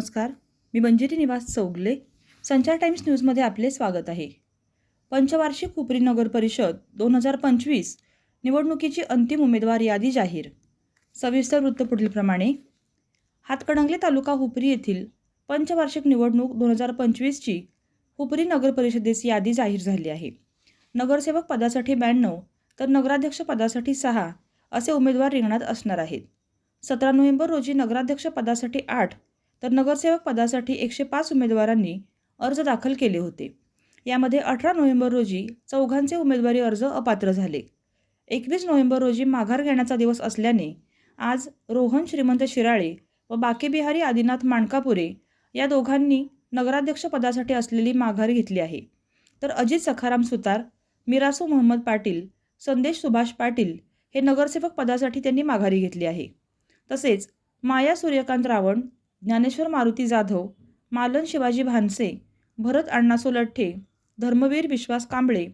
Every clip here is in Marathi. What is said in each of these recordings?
नमस्कार. मी मंजिरी निवास चौगले. संचार टाइम्स न्यूजमध्ये आपले स्वागत आहे. पंचवार्षिक हुपरी नगर परिषद दोन हजार पंचवीस निवडणुकीची अंतिम उमेदवार यादी जाहीर. सविस्तर वृत्त पुढीलप्रमाणे हातकणंगले तालुका हुपरी येथील पंचवार्षिक निवडणूक दोन हजार पंचवीसची हुपरी नगर परिषदेची यादी जाहीर झाली आहे. नगरसेवक पदासाठी ब्याण्णव तर नगराध्यक्ष पदासाठी सहा असे उमेदवार रिंगणात असणार आहेत. सतरा नोव्हेंबर रोजी नगराध्यक्ष पदासाठी आठ तर नगरसेवक पदासाठी एकशे पाच उमेदवारांनी अर्ज दाखल केले होते. यामध्ये अठरा नोव्हेंबर रोजी चौघांचे उमेदवारी अर्ज अपात्र झाले. एकवीस नोव्हेंबर रोजी माघार घेण्याचा दिवस असल्याने आज रोहन श्रीमंत शिराळे व बाकेबिहारी आदिनाथ माणकापुरे या दोघांनी नगराध्यक्ष पदासाठी असलेली माघार घेतली आहे. तर अजित सखाराम सुतार मिरासू मोहम्मद पाटील संदेश सुभाष पाटील हे नगरसेवक पदासाठी त्यांनी माघारी घेतली आहे. तसेच माया सूर्यकांत रावण ज्ञानेश्वर मारुती जाधव मालन शिवाजी भानसे भरत अण्णासो लठ्ठे धर्मवीर विश्वास कांबळे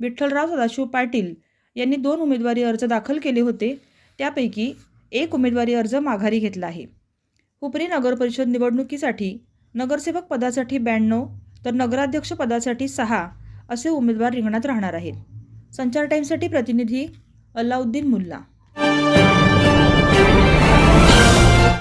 विठ्ठलराव सदाशिव पाटील यांनी दोन उमेदवारी अर्ज दाखल केले होते. त्यापैकी एक उमेदवारी अर्ज माघारी घेतला आहे. हुपरी नगरपरिषद निवडणुकीसाठी नगरसेवक पदासाठी ब्याण्णव तर नगराध्यक्ष पदासाठी सहा असे उमेदवार रिंगणात राहणार आहेत. संचार टाईमसाठी प्रतिनिधी अल्लाउद्दीन मुल्ला.